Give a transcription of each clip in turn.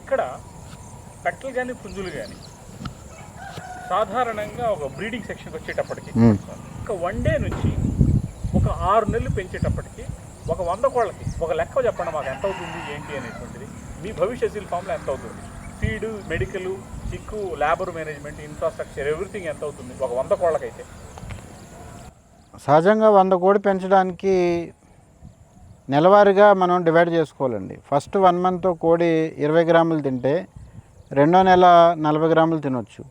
ఇక్కడ పెట్టలు కానీ పుంజులు కానీ సాధారణంగా ఒక బ్రీడింగ్ సెక్షన్కి వచ్చేటప్పటికి. ఒక వన్ డే నుంచి ఒక ఆరు నెలలు పెంచేటప్పటికి ఒక వంద కోళ్ళకి ఒక లెక్క చెప్పండి మాకు ఎంత అవుతుంది ఏంటి అనేటువంటిది. మీ భవిష్య సీల్ ఫామ్లో ఎంత అవుతుంది? ఫీడ్ మెడికల్ చిక్కు లేబర్ మేనేజ్మెంట్ ఇన్ఫ్రాస్ట్రక్చర్ ఎవ్రీథింగ్ ఎంత అవుతుంది? ఒక వంద కోళ్ళకైతే. సహజంగా వంద కోడి పెంచడానికి నెలవారీగా మనం డివైడ్ చేసుకోవాలండి. ఫస్ట్ వన్ మంత్ కోడి ఇరవై గ్రాములు తింటే రెండో నెల నలభై గ్రాములు తినొచ్చు.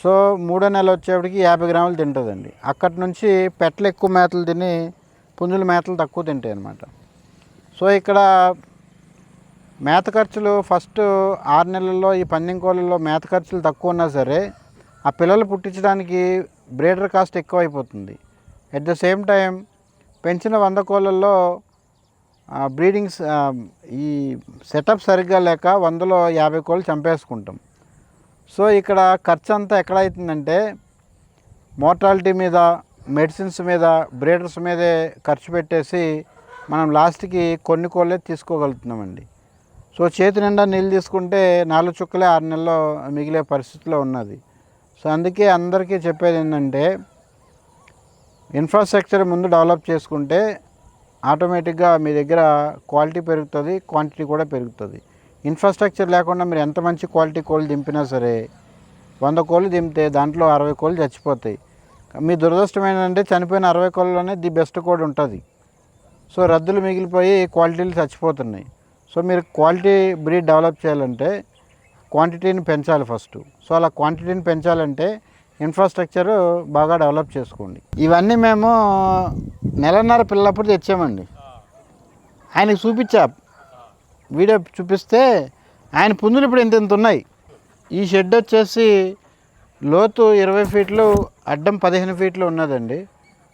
సో మూడో నెల వచ్చేప్పటికి యాభై గ్రాములు తింటుందండి. అక్కడి నుంచి పెట్టలు ఎక్కువ మేతలు తిని పుంజుల మేతలు తక్కువ తింటాయి అన్నమాట. సో ఇక్కడ మేత ఖర్చులు ఫస్ట్ ఆరు నెలల్లో ఈ పందెం కోళ్ళల్లో మేత ఖర్చులు తక్కువ ఉన్నా సరే ఆ పిల్లలు పుట్టించడానికి బ్రీడర్ కాస్ట్ ఎక్కువ అయిపోతుంది. ఎట్ ద సేమ్ టైం పెంచిన వంద కోళ్ళల్లో బ్రీడింగ్స్ ఈ సెటప్ సరిగ్గా లేక వందలో యాభై కోళ్ళు చంపేసుకుంటాం. సో ఇక్కడ ఖర్చు అంతా ఎక్కడ అవుతుందంటే మోర్టాలిటీ మీద మెడిసిన్స్ మీద బ్రీడర్స్ మీదే ఖర్చు పెట్టేసి మనం లాస్ట్కి కొన్ని కోళ్ళే తీసుకోగలుగుతున్నామండి. సో చేతి నిండా నీళ్ళు తీసుకుంటే నాలుగు చుక్కలే ఆరు నెలల్లో మిగిలే పరిస్థితిలో ఉన్నది. సో అందుకే అందరికీ చెప్పేది ఏంటంటే ఇన్ఫ్రాస్ట్రక్చర్ ముందు డెవలప్ చేసుకుంటే ఆటోమేటిక్గా మీ దగ్గర క్వాలిటీ పెరుగుతుంది క్వాంటిటీ కూడా పెరుగుతుంది. ఇన్ఫ్రాస్ట్రక్చర్ లేకుండా మీరు ఎంత మంచి క్వాలిటీ కోళ్ళు దింపినా సరే వంద కోళ్ళు దింపితే దాంట్లో అరవై కోళ్ళు చచ్చిపోతాయి. మీ దురదృష్టం ఏంటంటే చనిపోయిన అరవై కోళ్ళలోనే ది బెస్ట్ కోడ్ ఉంటుంది. సో రద్దులు మిగిలిపోయి క్వాలిటీలు చచ్చిపోతున్నాయి. సో మీరు క్వాలిటీ బ్రీడ్ డెవలప్ చేయాలంటే క్వాంటిటీని పెంచాలి ఫస్ట్. సో అలా క్వాంటిటీని పెంచాలంటే ఇన్ఫ్రాస్ట్రక్చర్ బాగా డెవలప్ చేసుకోండి. ఇవన్నీ మేము నెలన్నర పిల్లప్పుడు తెచ్చామండి. ఆయనకి చూపించా. వీడియో చూపిస్తే ఆయన పుంజులు ఇప్పుడు ఇంత ఇంత ఉన్నాయి. ఈ షెడ్ వచ్చేసి లోతు ఇరవై ఫీట్లు అడ్డం పదిహేను ఫీట్లు ఉన్నదండి.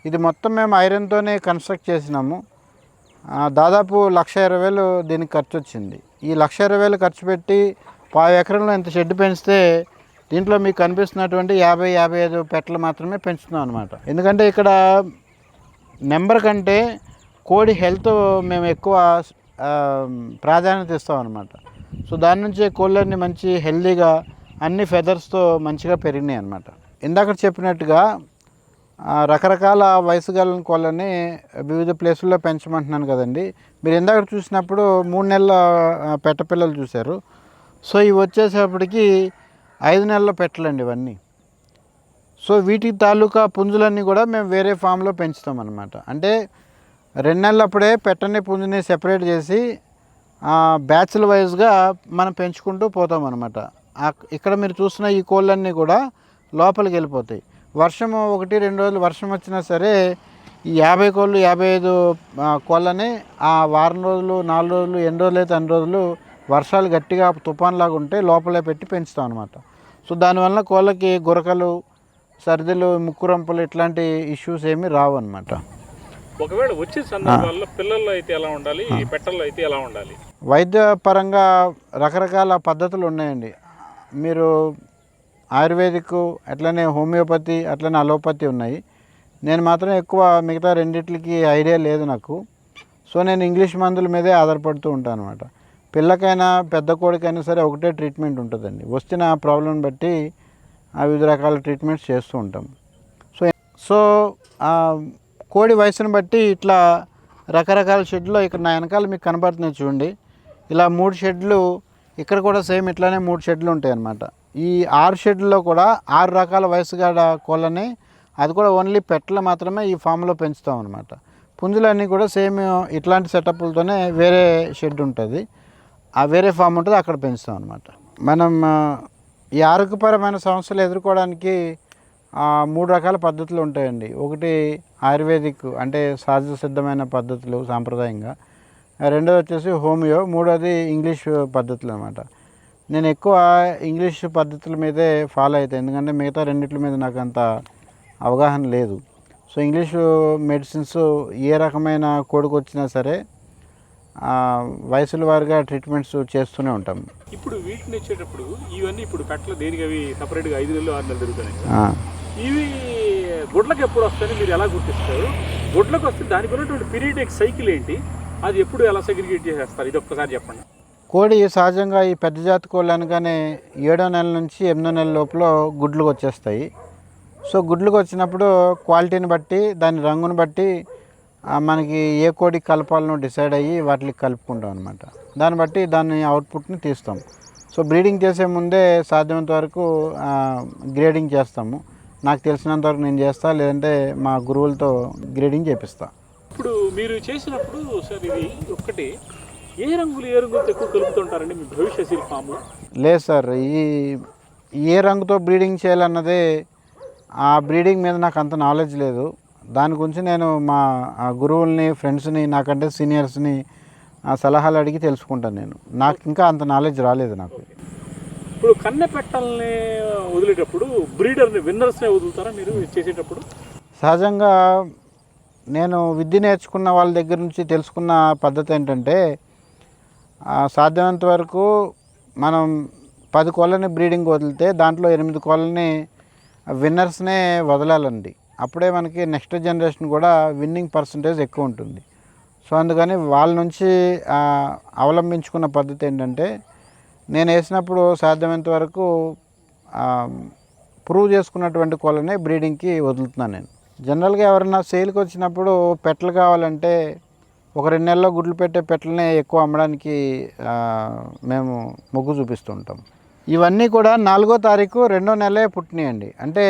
ఇది మొత్తం మేము ఐరన్తోనే కన్స్ట్రక్ట్ చేసినాము. దాదాపు లక్ష ఇరవై వేలు దీనికి ఖర్చు వచ్చింది. ఈ లక్ష ఇరవై వేలు ఖర్చు పెట్టి పావు ఎకరంలో ఇంత షెడ్ పెంచితే దీంట్లో మీకు కనిపిస్తున్నటువంటి యాభై యాభై ఐదు పెట్టలు మాత్రమే పెంచుతున్నాం అనమాట ఎందుకంటే ఇక్కడ నెంబర్ కంటే కోడి హెల్త్ మేము ఎక్కువ ప్రాధాన్యత ఇస్తాం అనమాట సో దాని నుంచి కోళ్ళన్నీ మంచి హెల్తీగా అన్ని ఫెదర్స్తో మంచిగా పెరిగినాయి అనమాట ఇందాక చెప్పినట్టుగా రకరకాల వయసు గల కోళ్ళని వివిధ ప్లేసుల్లో పెంచమంటున్నాను కదండి. మీరు ఇందాక చూసినప్పుడు మూడు నెలల పెట్టపిల్లలు చూశారు. సో ఇవి వచ్చేసేపటికి ఐదు నెలల పెట్టలండి ఇవన్నీ. సో వీటి తాలూకా పుంజులన్నీ కూడా మేము వేరే ఫామ్లో పెంచుతాం అనమాట అంటే రెండు నెలలప్పుడే పెట్టని పుంజుని సెపరేట్ చేసి బ్యాచ్ల వైజ్గా మనం పెంచుకుంటూ పోతాం అనమాట ఇక్కడ మీరు చూసిన ఈ కోళ్ళన్నీ కూడా లోపలికి వెళ్ళిపోతాయి. వర్షం ఒకటి రెండు రోజులు వర్షం వచ్చినా సరే ఈ యాభై కోళ్ళు యాభై ఐదు కోళ్ళని ఆ వారం రోజులు నాలుగు రోజులు ఎన్ని రోజులు అయితే అన్ని రోజులు వర్షాలు గట్టిగా తుఫాన్లాగా ఉంటే లోపలే పెట్టి పెంచుతాం అనమాట సో దానివల్ల కోళ్ళకి గురకలు సర్దిలు ముక్కు రంపులు ఇట్లాంటి ఇష్యూస్ ఏమీ రావు అనమాట ఒకవేళ వచ్చే సందర్భాల్లో పిల్లల్లో అయితే ఎలా ఉండాలి? పెట్టల్లో అయితే ఎలా ఉండాలి? వైద్యపరంగా రకరకాల పద్ధతులు ఉన్నాయండి. మీరు ఆయుర్వేదిక్ అట్లనే హోమియోపతి అట్లనే అలోపతి ఉన్నాయి. నేను మాత్రం ఎక్కువ మిగతా రెండిట్లకి ఐడియా లేదు నాకు. సో నేను ఇంగ్లీష్ మందుల మీదే ఆధారపడుతూ ఉంటాను అనమాట పిల్లకైనా పెద్ద కోడికైనా సరే ఒకటే ట్రీట్మెంట్ ఉంటుందండి. వచ్చిన ప్రాబ్లం బట్టి ఆ వివిధ రకాల ట్రీట్మెంట్స్ చేస్తూ ఉంటాం. సో సో కోడి వయసును బట్టి ఇట్లా రకరకాల షెడ్లు ఇక్కడ నా వెనకాల మీకు కనబడుతున్నాయి చూడండి. ఇలా మూడు షెడ్లు ఇక్కడ కూడా సేమ్ ఇట్లానే మూడు షెడ్లు ఉంటాయి అన్నమాట ఈ ఆరు షెడ్లలో కూడా ఆరు రకాల వయసుగాడ కోళ్ళని అది కూడా ఓన్లీ పెట్టలు మాత్రమే ఈ ఫామ్లో పెంచుతాం అనమాట పుంజులన్నీ కూడా సేమ్ ఇట్లాంటి సెటప్లతోనే వేరే షెడ్ ఉంటుంది. ఆ వేరే ఫామ్ ఉంటుంది అక్కడ పెంచుతాం అనమాట మనం ఈ ఆరోగ్యపరమైన సమస్యలు ఎదుర్కోవడానికి మూడు రకాల పద్ధతులు ఉంటాయండి. ఒకటి ఆయుర్వేదిక్ అంటే సహజ సిద్ధమైన పద్ధతులు సాంప్రదాయంగా. రెండోది వచ్చేసి హోమియో మూడోది ఇంగ్లీష్ పద్ధతులు అనమాట నేను ఎక్కువ ఇంగ్లీష్ పద్ధతుల మీదే ఫాలో అవుతాను ఎందుకంటే మిగతా రెండిట్ల మీద నాకు అంత అవగాహన లేదు. సో ఇంగ్లీష్ మెడిసిన్స్ ఏ రకమైన కోడికి వచ్చినా సరే వయసుల వారిగా ట్రీట్మెంట్స్ చేస్తూనే ఉంటాం. ఇప్పుడు వీటిని వచ్చేటప్పుడు ఇవన్నీ ఇప్పుడు పెట్టలు దేనికి అవి సపరేట్గా ఐదు నెలలు ఆరు నెలలు. ఆ. ఇవి గుడ్లకు ఎప్పుడు వస్తాయని మీరు ఎలా గుర్తిస్తారు? గుడ్లకు వస్తే దానికి ఉన్నటువంటి పీరియడిక్ సైకిల్ ఏంటి? అది ఎప్పుడు ఎలా సెగ్రిగేట్ చేసేస్తారు? ఇది ఒక్కసారి చెప్పండి. కోడి సహజంగా ఈ పెద్ద జాతి కోళ్ళు అనగానే ఏడో నెల నుంచి ఎనిమిదో నెల లోపల గుడ్లకు వచ్చేస్తాయి. సో గుడ్లకు వచ్చినప్పుడు క్వాలిటీని బట్టి దాని రంగుని బట్టి మనకి ఏ కోడి కలపాలనో డిసైడ్ అయ్యి వాటికి కలుపుకుంటాం అనమాట దాన్ని బట్టి దాని అవుట్పుట్ని తీస్తాం. సో బ్రీడింగ్ చేసే ముందే సాధ్యమైనంత వరకు గ్రేడింగ్ చేస్తాము. నాకు తెలిసినంత వరకు నేను చేస్తా లేదంటే మా గురువులతో గ్రేడింగ్ చేపిస్తా. ఇప్పుడు మీరు చేసినప్పుడు సార్ ఇది ఒక్కటి. ఏ రంగులు ఏ రంగులతో ఎక్కువ కలుపుతుంటారండి మీ భవిష్య సిరి ఫామ్లో లేదు సార్ ఈ ఏ రంగుతో బ్రీడింగ్ చేయాలన్నదే ఆ బ్రీడింగ్ మీద నాకు అంత నాలెడ్జ్ లేదు. దాని గురించి నేను మా గురువుల్ని ఫ్రెండ్స్ని నాకంటే సీనియర్స్ని సలహాలు అడిగి తెలుసుకుంటాను నేను. నాకు ఇంకా అంత నాలెడ్జ్ రాలేదు నాకు. ఇప్పుడు కన్నె పెట్టల్ని వదిలేటప్పుడు బ్రీడర్ని విన్నర్స్నే వదులుతారా మీరు చేసేటప్పుడు? సహజంగా నేను విద్య నేర్చుకున్న వాళ్ళ దగ్గర నుంచి తెలుసుకున్న పద్ధతి ఏంటంటే సాధ్యమైనంత వరకు మనం పది కోళ్ళని బ్రీడింగ్ వదిలితే దాంట్లో ఎనిమిది కోళ్ళని విన్నర్స్నే వదలాలండి. అప్పుడే మనకి నెక్స్ట్ జనరేషన్ కూడా విన్నింగ్ పర్సంటేజ్ ఎక్కువ ఉంటుంది. సో అందుకని వాళ్ళ నుంచి అవలంబించుకున్న పద్ధతి ఏంటంటే నేను వేసినప్పుడు సాధ్యమైనంత వరకు ప్రూవ్ చేసుకున్నటువంటి కోళ్ళనే బ్రీడింగ్కి వదులుతున్నాను నేను. జనరల్గా ఎవరైనా సేల్కి వచ్చినప్పుడు పెట్టలు కావాలంటే ఒక రెండు నెలల్లో గుడ్లు పెట్టే పెట్టలనే ఎక్కువ అమ్మడానికి మేము మొగ్గు చూపిస్తుంటాం ఇవన్నీ కూడా నాలుగో తారీఖు రెండో నెలే పుట్టినాయండి. అంటే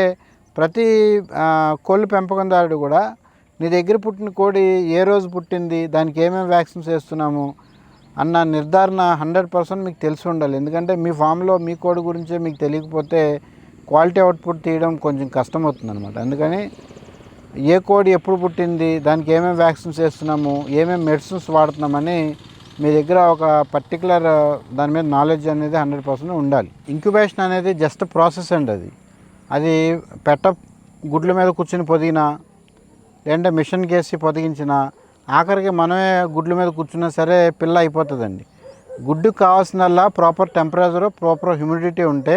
ప్రతి కోళ్ళు కోళ్ళ పెంపకందారుడు కూడా నీ దగ్గర పుట్టిన కోడి ఏ రోజు పుట్టింది దానికి ఏమేమి వ్యాక్సిన్స్ వేస్తున్నాము అన్న నిర్ధారణ హండ్రెడ్ పర్సెంట్ మీకు తెలిసి ఉండాలి. ఎందుకంటే మీ ఫామ్లో మీ కోడి గురించే మీకు తెలియకపోతే క్వాలిటీ అవుట్పుట్ తీయడం కొంచెం కష్టం అవుతుంది అనమాట అందుకని ఏ కోడి ఎప్పుడు పుట్టింది దానికి ఏమేమి వ్యాక్సిన్స్ వేస్తున్నాము ఏమేమి మెడిసిన్స్ వాడుతున్నామని మీ దగ్గర ఒక పర్టికులర్ దాని మీద నాలెడ్జ్ అనేది హండ్రెడ్ పర్సెంట్ ఉండాలి. ఇంక్యుబేషన్ అనేది జస్ట్ ప్రాసెస్ అండి అది. అది పెట్ట గుడ్ల మీద కూర్చుని పొదిగినా లేదంటే మిషన్కి వేసి పొదిగించిన ఆఖరికి మనమే గుడ్ల మీద కూర్చున్నా సరే పిల్ల అయిపోతుందండి. గుడ్డుకు కావాల్సినల్లా ప్రాపర్ టెంపరేచర్ ప్రాపర్ హ్యూమిడిటీ ఉంటే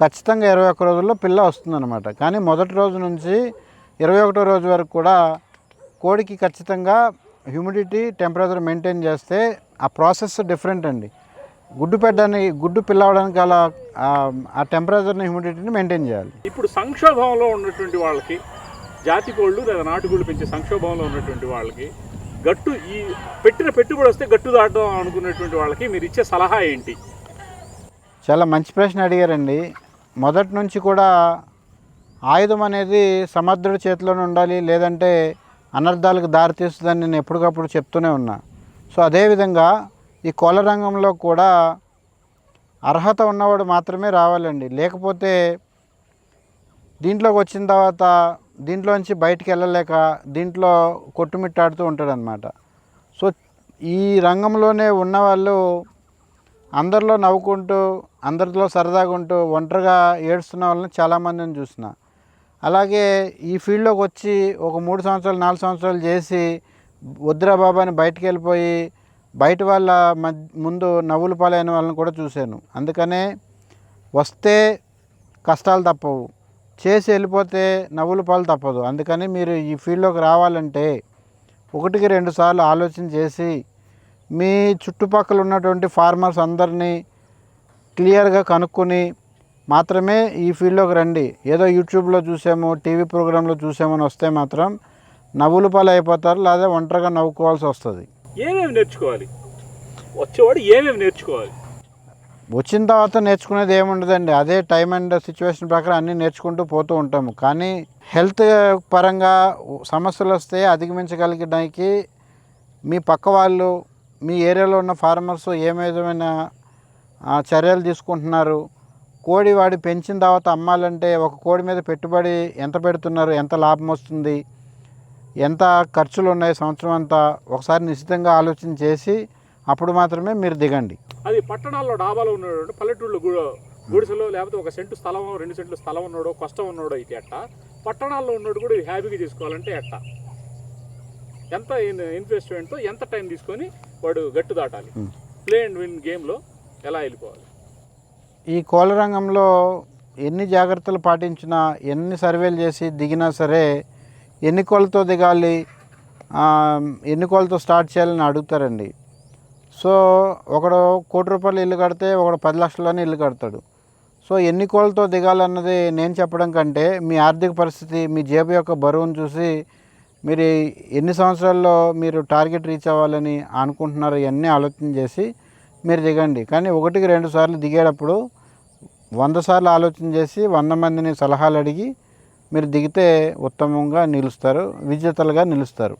ఖచ్చితంగా ఇరవై ఒక్క రోజుల్లో పిల్ల వస్తుందన్నమాట. కానీ మొదటి రోజు నుంచి ఇరవై ఒకటో రోజు వరకు కూడా కోడికి ఖచ్చితంగా హ్యూమిడిటీ టెంపరేచర్ మెయింటైన్ చేస్తే ఆ ప్రాసెస్ డిఫరెంట్ అండి. గుడ్డు పెట్టడానికి గుడ్డు పిల్ల అవడానికి అలా ఆ- ఆ టెంపరేచర్ని హ్యూమిడిటీని మెయింటైన్ చేయాలి. ఇప్పుడు సంక్షోభంలో ఉన్నటువంటి వాళ్ళకి జాతి కోళ్ళు లేదా నాటుకోళ్ళు పెంచే సంక్షోభంలో ఉన్నటువంటి వాళ్ళకి గట్టు ఈ పెట్టిన పెట్టుబడి వస్తే గట్టు దాటం అనుకున్నటువంటి వాళ్ళకి మీరు ఇచ్చే సలహా ఏంటి? చాలా మంచి ప్రశ్న అడిగారండి. మొదటి నుంచి కూడా ఆయుధం అనేది సమర్థుడి చేతిలోనే ఉండాలి లేదంటే అనర్థాలకు దారితీస్తుందని నేను ఎప్పటికప్పుడు చెప్తూనే ఉన్నా. సో అదేవిధంగా ఈ కోళ్ళ రంగంలో కూడా అర్హత ఉన్నవాడు మాత్రమే రావాలండి. లేకపోతే దీంట్లోకి వచ్చిన తర్వాత దీంట్లోంచి బయటికి వెళ్ళలేక దీంట్లో కొట్టుమిట్టాడుతూ ఉంటాడనమాట సో ఈ రంగంలోనే ఉన్నవాళ్ళు అందరిలో నవ్వుకుంటూ అందరిలో సరదాగా ఉంటూ ఒంటరిగా ఏడుస్తున్న వాళ్ళని చాలామందిని చూసిన అలాగే ఈ ఫీల్డ్లోకి వచ్చి ఒక మూడు సంవత్సరాలు నాలుగు సంవత్సరాలు చేసి వద్దురా బాబాని బయటికి వెళ్ళిపోయి బయట వాళ్ళ మధ్య ముందు నవ్వులు పాలైన వాళ్ళని కూడా చూశాను. అందుకనే వస్తే కష్టాలు తప్పవు. చేసి వెళ్ళిపోతే నవ్వుల పాలు తప్పదు. అందుకని మీరు ఈ ఫీల్డ్లోకి రావాలంటే ఒకటికి రెండు సార్లు ఆలోచన చేసి మీ చుట్టుపక్కల ఉన్నటువంటి ఫార్మర్స్ అందరినీ క్లియర్గా కనుక్కొని మాత్రమే ఈ ఫీల్డ్లోకి రండి. ఏదో యూట్యూబ్లో చూసాము టీవీ ప్రోగ్రాంలో చూసామని వస్తే మాత్రం నవ్వులు పాలు అయిపోతారు లేదా ఒంటరిగా నవ్వుకోవాల్సి వస్తుంది. ఏమేమి నేర్చుకోవాలి? వచ్చేవాడు ఏమేమి నేర్చుకోవాలి? వచ్చిన తర్వాత నేర్చుకునేది ఏముండదండి. అదే టైం అండ్ సిచ్యువేషన్ ప్రకారం అన్నీ నేర్చుకుంటూ పోతూ ఉంటాము. కానీ హెల్త్ పరంగా సమస్యలు వస్తే అధిగమించగలిగడానికి మీ పక్క వాళ్ళు మీ ఏరియాలో ఉన్న ఫార్మర్స్ ఏ విధమైన చర్యలు తీసుకుంటున్నారు? కోడి వాడి పెంచిన తర్వాత అమ్మాలంటే ఒక కోడి మీద పెట్టుబడి ఎంత పెడుతున్నారు? ఎంత లాభం వస్తుంది? ఎంత ఖర్చులు ఉన్నాయి సంవత్సరం అంతా ఒకసారి నిశ్చితంగా ఆలోచన చేసి అప్పుడు మాత్రమే మీరు దిగండి. అది పట్టణాల్లో డాబాలో ఉన్నాడు పల్లెటూళ్ళు గుడిసెలో లేకపోతే ఒక సెంటు స్థలం రెండు సెంట్లు స్థలం ఉన్నాడో కష్టం ఉన్నాడో అయితే ఎట్ట? పట్టణాల్లో ఉన్నాడు కూడా హ్యాపీగా చేసుకోవాలంటే ఎట్ట? ఎంత ఇన్వెస్ట్మెంట్తో ఎంత టైం తీసుకొని వాడు గట్టు దాటాలి. ప్లే అండ్ విన్ గేమ్లో ఎలా వెళ్ళిపోవాలి? ఈ కోళ్ళ రంగంలో ఎన్ని జాగ్రత్తలు పాటించినా ఎన్ని సర్వేలు చేసి దిగినా సరే ఎన్ని కోళ్ళతో దిగాలి ఎన్ని కోళ్ళతో స్టార్ట్ చేయాలని అడుగుతారండి. సో ఒకడు కోటి రూపాయలు ఇల్లు కడితే ఒకడు పది లక్షల్లోనే ఇల్లు కడతాడు. సో ఎన్ని కోళ్ళతో దిగాలన్నది నేను చెప్పడం కంటే మీ ఆర్థిక పరిస్థితి మీ జేబు యొక్క బరువును చూసి మీరు ఎన్ని సంవత్సరాల్లో మీరు టార్గెట్ రీచ్ అవ్వాలని అనుకుంటున్నారో ఇవన్నీ ఆలోచన చేసి మీరు దిగండి. కానీ ఒకటికి రెండు సార్లు దిగేటప్పుడు వంద సార్లు ఆలోచన చేసి వంద మందిని సలహాలు అడిగి మీరు దిగితే ఉత్తమంగా నిలుస్తారు విజేతలుగా నిలుస్తారు.